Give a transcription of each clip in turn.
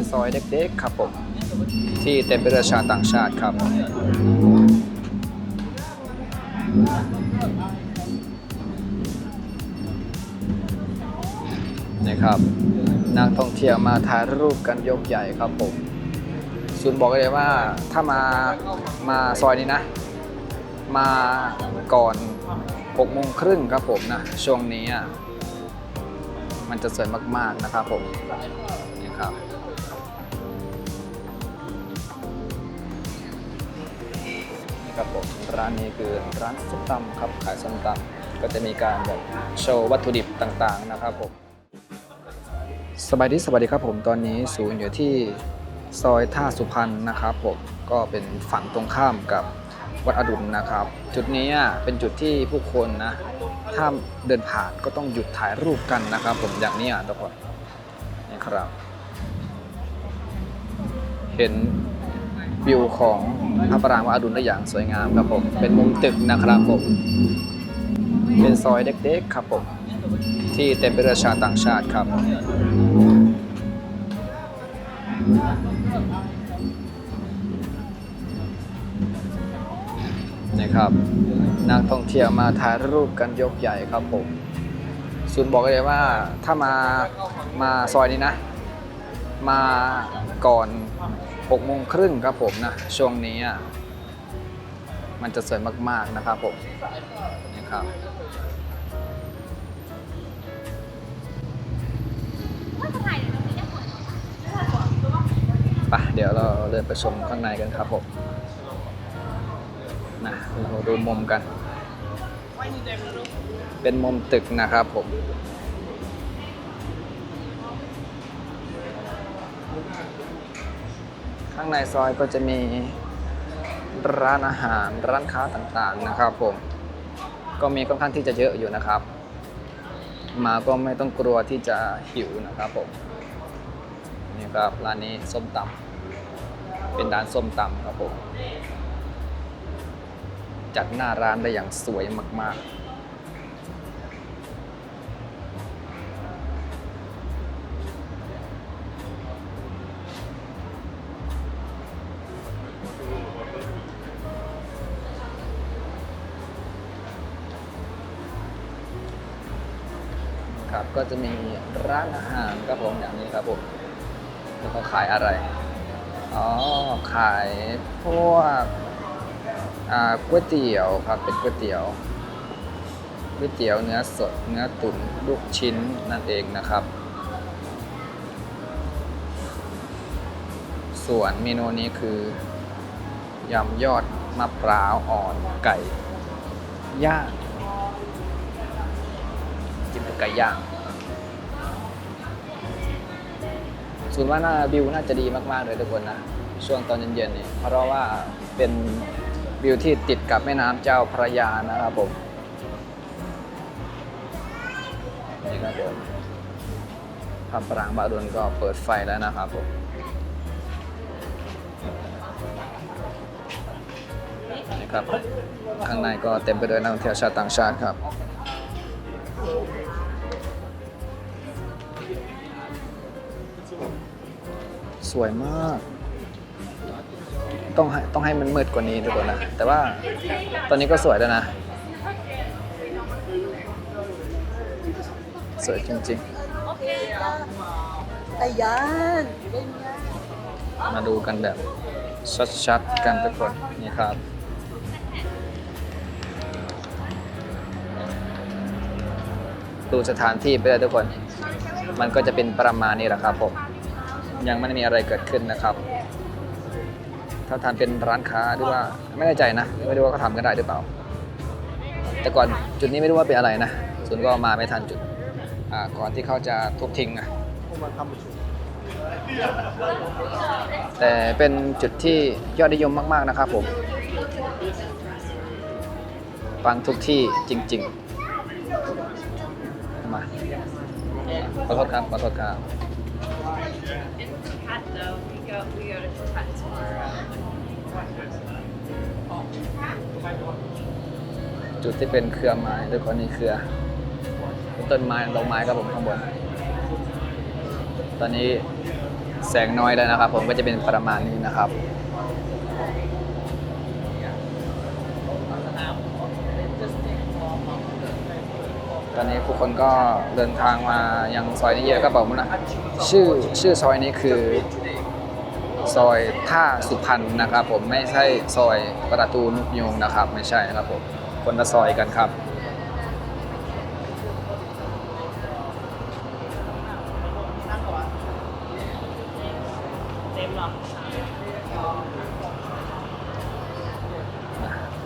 เป็นซอยเด็กๆครับผม ที่เต็มไปด้วยชาวต่างชาติครับ นะครับ นักท่องเที่ยวมาถ่ายรูปกันยกใหญ่ครับผมศูนย์บอกเลยว่าถ้ามามาซอยนี้นะ มาก่อน6โมงครึ่งครับผมนะช่วงนี้อะมันจะสวยมาก ๆ นะครับผมนี่ครับ ครับผมร้านนี้คือร้านส้มตำครับขายส้มตำก็จะมีการแบบโชว์วัตถุดิบต่างๆนะครับผมสบายดีสวัสดีครับผมตอนนี้ศูนย์อยู่ที่ซอยท่าสุพรรณนะครับผมก็เป็นฝั่งตรงข้ามกับวัดอดุลนะครับ จุดนี้เป็นจุดที่ผู้คนนะถ้าเดินผ่านก็ต้องหยุดถ่ายรูปกันนะครับ ผมอย่างนี้ทุกคนนี่ครับ เห็นวิวของ พระปรางวัดอดุลได้อย่างสวยงามครับผม เป็นมุมตึกนะครับผม เป็นซอยเด็กๆครับผม ที่เต็มไปด้วยชาวต่างชาติครับนะครับนักท่องเที่ยวมาถ่ายรูปกันยกใหญ่ครับผมศูนย์บอกเลยว่าถ้ามามาซอยนี้นะ มาก่อน 6โมงครึ่งครับผมนะช่วงนี้อะมันจะสวยมาก ๆ นะครับผมนี่ครับไปเดี๋ยวเราเดินไปชมข้างในกันครับผมนะเราดูมุมกัน เป็นมุมตึกนะครับผม ข้างในซอยก็จะมีร้านอาหารร้านค้าต่างๆนะครับผมก็มีค่อนข้างที่จะเยอะอยู่นะครับ มาก็ไม่ต้องกลัวที่จะหิวนะครับผมนี่ครับร้านนี้ส้มตำเป็นร้านส้มตำครับผมจัดหน้าร้านได้อย่างสวยมาก ๆ ครับ ก็จะมีร้านอาหารครับผมอย่างนี้ครับผมแล้วก็ขายอะไร อ๋อ ขายพวกอ่าก๋วยเตี๋ยวครับ เป็นก๋วยเตี๋ยวก๋วยเตี๋ยวเนื้อสด เนื้อตุ๋นลูกชิ้นนั่นเองนะครับ ส่วนเมนูนี้คือยำยอดมะพร้าวอ่อนไก่ย่าง ไก่ย่างส่วนว่าหน้าวิวน่าจะดีมากๆเลยทุกคนนะ ช่วงตอนเย็นๆนี่เพราะว่าเป็นวิวที่ติดกับแม่น้ำเจ้าพระยานะครับผมนี่ครับผมพระปรางบาดุลก็เปิดไฟแล้วนะครับผมนี่ครับข้างในก็เต็มไปด้วยนักท่องเที่ยวชาวต่างชาติครับ สวยมาก ต้องให้ต้องให้มันมืดกว่านี้ทุกคนนะ แต่ว่าตอนนี้ก็สวยแล้วนะ สวยจริง Ayan. ๆมาดูกันแบบชัดๆกันทุกคนนี่ครับดูสถานที่ไปเลยทุกคน มันก็จะเป็นประมาณนี้แหละครับผม ยังไม่ได้มีอะไรเกิดขึ้นนะครับ ถ้าทำเป็นร้านค้าหรือว่าไม่แน่ใจนะ ไม่รู้ว่าเขาทำกันได้หรือเปล่า แต่ก่อนจุดนี้ไม่รู้ว่าเป็นอะไรนะส่วนก็มาไม่ทันจุดก่อนที่เขาจะทุบทิ้งอะแต่เป็นจุดที่ยอดนิยมมาก ๆนะครับผมฟังทุกที่จริง ๆ มาขอโทษครับขอโทษครับ Cat though, we go we go to Cat tomorrow. จุดที่เป็นเครือไม้ด้วยคนนี้เครือเป็นต้นไม้ลงไม้ครับผมข้างบน ตอนนี้แสงน้อยแล้วนะครับ ผมก็จะเป็นประมาณนี้นะครับ ตอนนี้ผู้คนก็เดินทางมายังซอยนี้เยอะครับผมนะชื่อชื่อซอยนี้คือ ซอยท่าสุพรรณนะครับ ผมไม่ใช่ซอยประตูนุกยูงนะครับ ไม่ใช่นะครับผมคนละซอยกันครับ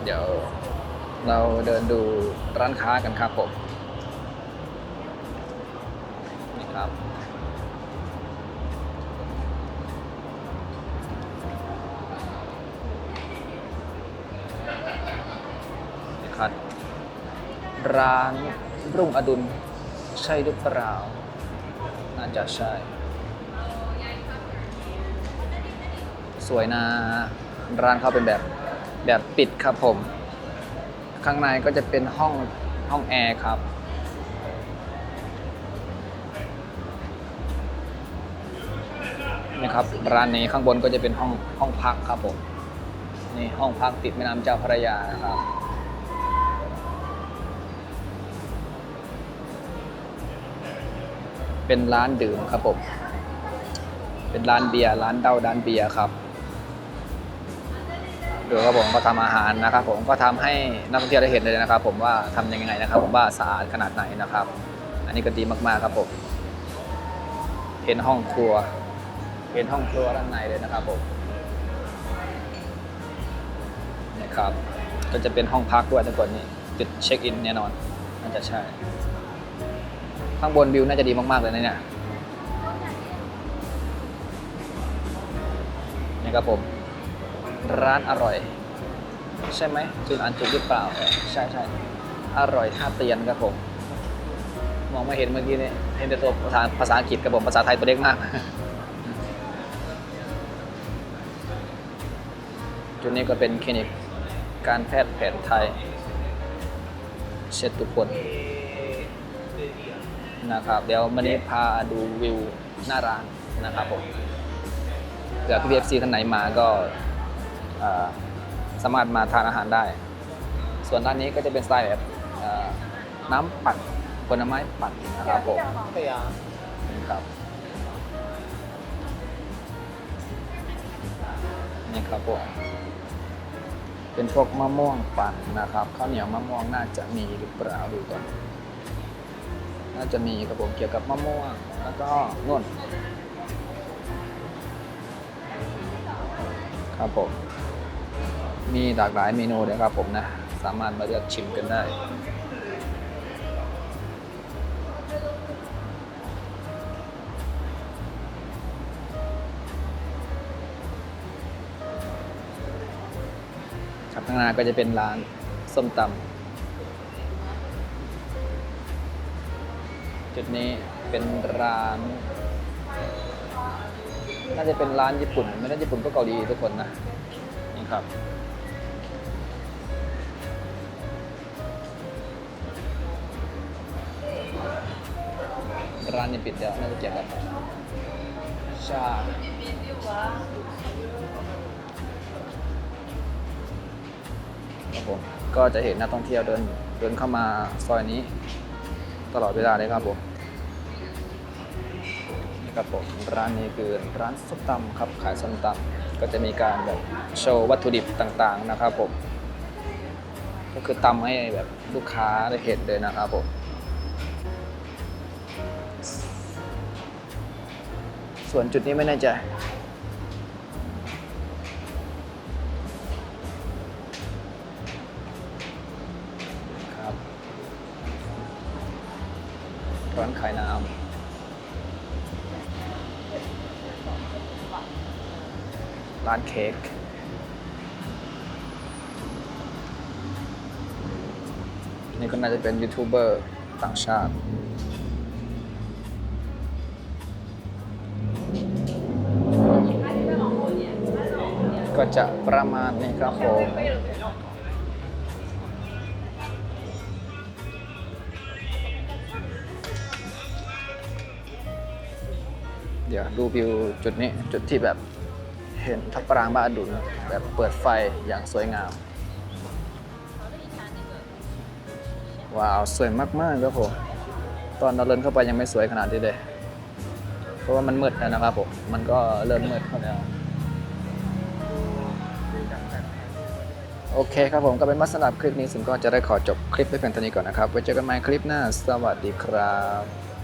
เดี๋ยวเราเดินดูร้านค้ากันครับผม นี่ครับร้านรุ่งอดุลใช่หรือเปล่า น่าจะใช่ สวยนะ ร้านเขาเป็นแบบแบบปิดครับผม ข้างในก็จะเป็นห้องห้องแอร์ครับนี่ครับ ร้านนี้ข้างบนก็จะเป็นห้องห้องพักครับผม นี่ห้องพักติดแม่น้ำเจ้าพระยานะครับ เป็นร้านดื่มครับผม เป็นร้านเบียร์ร้านเหล้าร้านเบียร์ครับดูครับผมก็ทำอาหารนะครับ ผมก็ทำให้นักท่องเที่ยวได้เห็นเลยนะครับ ผมว่าทำยังไงนะครับ ผมว่าสะอาดขนาดไหนนะครับ อันนี้ก็ดีมากๆครับผมเห็นห้องครัว เห็นห้องครัวด้านในเลยนะครับผมนี่ครับ ก็จะเป็นห้องพักด้วยทุกคนนี่จุดเช็คอินแน่นอนน่าจะใช่ ข้างบนวิวน่าจะดีมากๆเลยนะเนี่ยนี่ครับผม ร้านอร่อย ใช่ไหมจุดอันจุดหรือเปล่า ใช่ใช่อร่อยท่าเตียนครับผม มองไม่เห็นเมื่อกี้นี่เห็นแต่ตัวภาษาภาษาอังกฤษครับผมภาษาไทยตัวเล็กมาก จุดนี้ก็เป็นคลินิกการแพทย์แผนไทย เช็ดทุกค นะครับ เดี๋ยววันนี้พาดูวิวหน้าร้านนะครับผมเผื่อพี่เอฟซีท่านไหนมาก็สามารถมาทานอาหารได้ ส่วนด้านนี้ก็จะเป็นสไตล์แบบน้ำปั่นผลไม้ปั่นนะครับผมนี่ครับนี่ครับผมเป็นพวกมะม่วงปั่นนะครับข้าวเหนียวมะม่วงน่าจะมีหรือเปล่าดูก่อน น่าจะมีครับผมเกี่ยวกับมะม่วง แล้วก็นุ่นครับผม มีหลากหลายเมนูเลยครับผมนะ สามารถมาเลือกชิมกันได้ครับข้างหน้าก็จะเป็นร้านส้มตำ จุดนี้เป็นร้าน น่าจะเป็นร้านญี่ปุ่น ไม่ได้ญี่ปุ่นก็เกาหลีทุกคนนะนี่ครับ ร้านนี้ปิดแล้วน่าจะเกี่ยวกับชาครับผมก็จะเห็นนักท่องเที่ยวเดินเดินเข้ามาซอยนี้ ตลอดเวลาเลยครับผมนี่ครับผมร้านนี้คือร้านส้มตำครับขายส้มตำก็จะมีการแบบโชว์วัตถุดิบต่างๆนะครับผมก็คือตำให้แบบลูกค้าได้เห็นเลยนะครับผมส่วนจุดนี้ไม่แน่ใจ ร้านขายน้ำร้านเค้กนี่ก็น่าจะเป็นยูทูบเบอร์ต่างชาติก็จะประมาณนี้ครับผม เดี๋ยวดูวิวจุดนี้จุดที่แบบเห็นทับปรางบ้านอดุลแบบเปิดไฟอย่างสวยงาม ว้าวสวยมากๆครับผมตอนเราเดินเข้าไปยังไม่สวยขนาดนี้เลย เพราะว่ามันมืดแล้วนะครับผมมันก็เริ่มมืดเข้าแล้วโอเคครับผมก็เป็นมาสำหรับคลิปนี้สิมก็จะได้ขอจบคลิปไว้เพียงเท่านี้ก่อนนะครับไว้เจอกันใหม่คลิปหน้า สวัสดีครับ